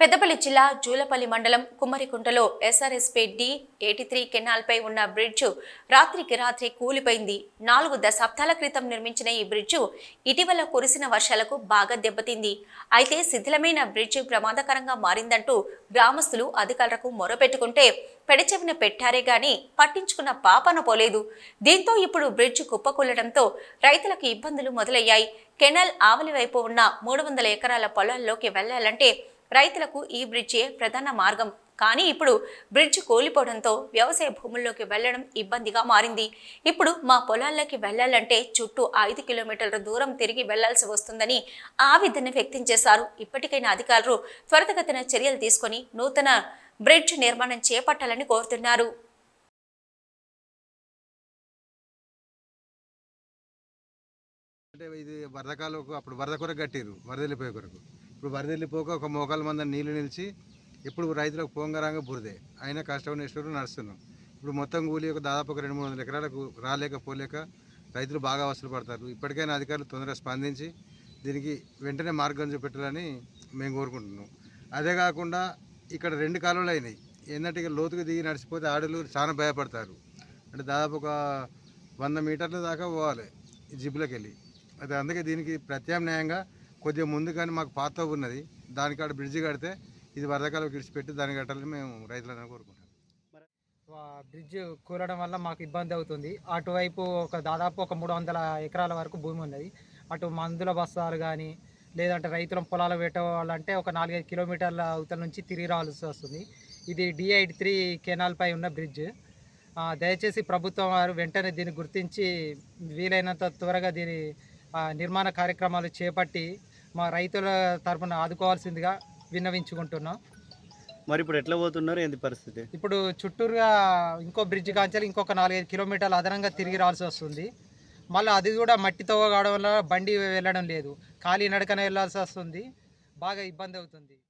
పెద్దపల్లి జిల్లా జూలపల్లి మండలం కుమ్మరికుంటలో ఎస్ఆర్ఎస్పీ డి ఎయిటీ త్రీ కెనాల్పై ఉన్న బ్రిడ్జు రాత్రికి రాత్రి కూలిపోయింది. నాలుగు దశాబ్దాల క్రితం నిర్మించిన ఈ బ్రిడ్జు ఇటీవల కురిసిన వర్షాలకు బాగా దెబ్బతింది. అయితే శిథిలమైన బ్రిడ్జి ప్రమాదకరంగా మారిందంటూ గ్రామస్తులు అధికారులకు మొరపెట్టుకుంటే పెడచెవిన పెట్టారే గాని పట్టించుకున్న పాపన పోలేదు. దీంతో ఇప్పుడు బ్రిడ్జ్ కుప్పకూలడంతో రైతులకు ఇబ్బందులు మొదలయ్యాయి. కెనాల్ ఆవలి వైపు ఉన్న మూడు వందల ఎకరాల పొలాల్లోకి వెళ్ళాలంటే రైతులకు ఈ బ్రిడ్జే ప్రధాన మార్గం. కానీ ఇప్పుడు బ్రిడ్జ్ కూలిపోవడంతో వ్యవసాయ భూముల్లోకి వెళ్ళడం ఇబ్బందిగా మారింది. ఇప్పుడు మా పొలాల్లోకి వెళ్ళాలంటే చుట్టూ ఐదు కిలోమీటర్ల దూరం తిరిగి వెళ్ళాల్సి వస్తుందని ఆవేదన వ్యక్తం చేశారు. ఇప్పటికైనా అధికారులు త్వరితగతిన చర్యలు తీసుకొని నూతన బ్రిడ్జ్ నిర్మాణం చేపట్టాలని కోరుతున్నారు. అంటే ఇది వరదకాలకు అప్పుడు వరద కొరకు కట్టిరు వరద వెళ్ళిపోయే కొరకు. ఇప్పుడు వరి వెళ్ళిపోక ఒక మోకాల మంద నీళ్ళు నిలిచి ఇప్పుడు రైతులకు పోంగరాంగ బురదే. అయినా కష్టం నేర్చుకుంటూ నడుస్తున్నాం. ఇప్పుడు మొత్తం కూలి ఒక దాదాపు ఒక రెండు మూడు వందల ఎకరాలకు రాలేక పోలేక రైతులు బాగా అవసరం పడతారు. ఇప్పటికైనా అధికారులు తొందరగా స్పందించి దీనికి వెంటనే మార్గం చూపెట్టాలని మేము కోరుకుంటున్నాం. అదే కాకుండా ఇక్కడ రెండు కాలువలు అయినాయి. ఏంటంటే ఇక లోతుకు దిగి నడిచిపోతే ఆడలు చాలా భయపడతారు. అంటే దాదాపు ఒక వంద మీటర్ల దాకా పోవాలి ఈ వెళ్ళి అది అందుకే దీనికి ప్రత్యామ్నాయంగా కొద్దిగా ముందు కానీ మాకు పాత ఉన్నది దానికాడ బ్రిడ్జి కడితే ఇది వరదకాలం విడిచిపెట్టి దాన్ని కట్టాలని మేము రైతులను కోరుకుంటాం బ్రిడ్జ్ కూలడం వల్ల మాకు ఇబ్బంది అవుతుంది. అటువైపు ఒక దాదాపు ఒక మూడు వందల ఎకరాల వరకు భూమి ఉన్నది. అటు మందుల బస్తాలు కానీ లేదంటే రైతుల పొలాలు పెట్టవాలంటే ఒక నాలుగైదు కిలోమీటర్ల అవతల నుంచి తిరిగి రావాల్సి వస్తుంది. ఇది డి త్రీ కెనాల్ పై ఉన్న బ్రిడ్జ్. దయచేసి ప్రభుత్వం వారు వెంటనే దీన్ని గుర్తించి వీలైనంత త్వరగా దీని నిర్మాణ కార్యక్రమాలు చేపట్టి మా రైతుల తరపున ఆదుకోవాల్సిందిగా విన్నవించుకుంటున్నాం. మరి ఇప్పుడు ఎట్లా పోతున్నారు? ఏంది పరిస్థితి? ఇప్పుడు చుట్టూరుగా ఇంకో బ్రిడ్జ్ కాంచాలి ఇంకొక నాలుగైదు కిలోమీటర్లు అదనంగా తిరిగి రావాల్సి వస్తుంది. మళ్ళీ అది కూడా మట్టితో కావడం వల్ల బండి వెళ్ళడం లేదు. ఖాళీ నడకన వెళ్ళాల్సి వస్తుంది. బాగా ఇబ్బంది అవుతుంది.